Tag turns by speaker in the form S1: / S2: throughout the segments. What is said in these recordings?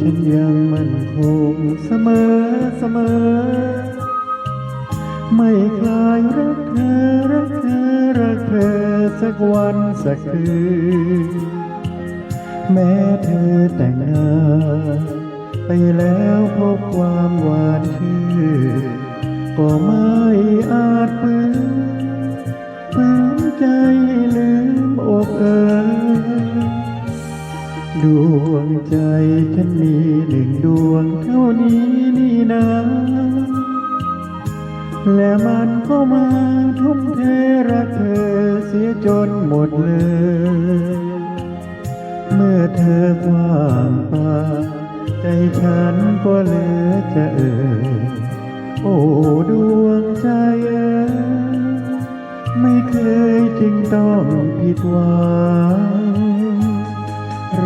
S1: ฉันยังมั่นคงเสมอเสมอ ไม่คลายรักเธอรักเธอรักเธอสักวันสักคืนแม้เธอแต่งงานไปแล้วพบความหวานชื่นก็ไม่อาจฝืนฝื ดวงใจฉันมีหนึ่งดวงเท่านี้นี่นะและมันก็มาทุ่มเทรักเธอเสียจนหมดเลย เมื่อเธอว้างปาใจฉันก็เหลือจะเอ่ยโอ้ดวงใจเอ่ยไม่เคยจึงต้องผิดหวัง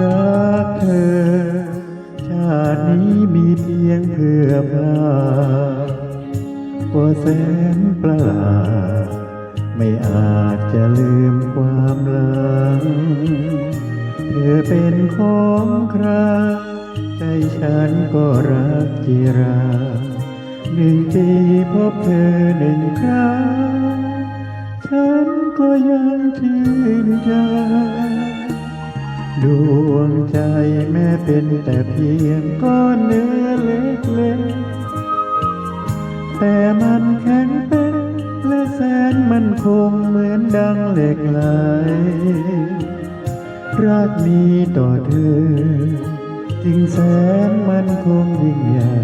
S1: รักเธอ ชาตินี้มีเพียงเพื่อพลาก็แสนประหลาดไม่อาจจะลืมความหลัง เธอเป็นของใครใจฉันก็รักจีราหนึ่งปีพบเธอหนึ่งครั้ง ฉันก็ยังชื่นใจ ดวงใจแม้เป็นแต่เพียงก้อนเนื้อเล็กๆ แต่มันแข็งเป็นและแสนมันคงเหมือนดังเหล็กไหลรักมีต่อเธอจึงแสนมันคงยิ่งใหญ่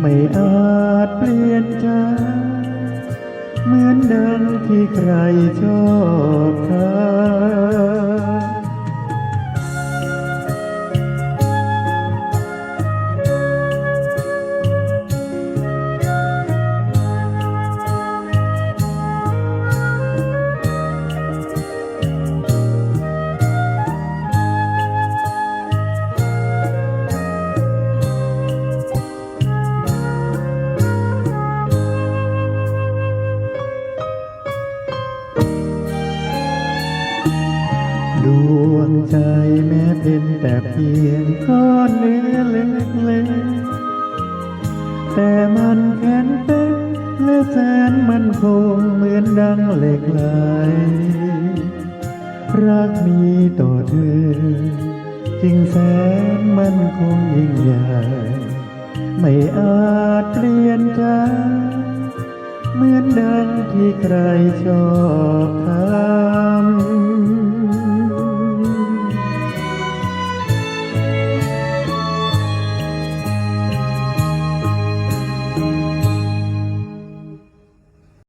S1: ไม่อาจเปลี่ยนใจเหมือนดังที่ใครชอบเธอ ใจแม้เป็นแต่เพียงก้อนเนื้อเล็กๆแต่มันแข็งเป็นและแสนมันคงเหมือนดังเหล็กไหลรักมีต่อเธอจึงแสนมันคงยิ่งใหญ่ไม่อาจเปลี่ยนใจเหมือนดังที่ใครชอบทำ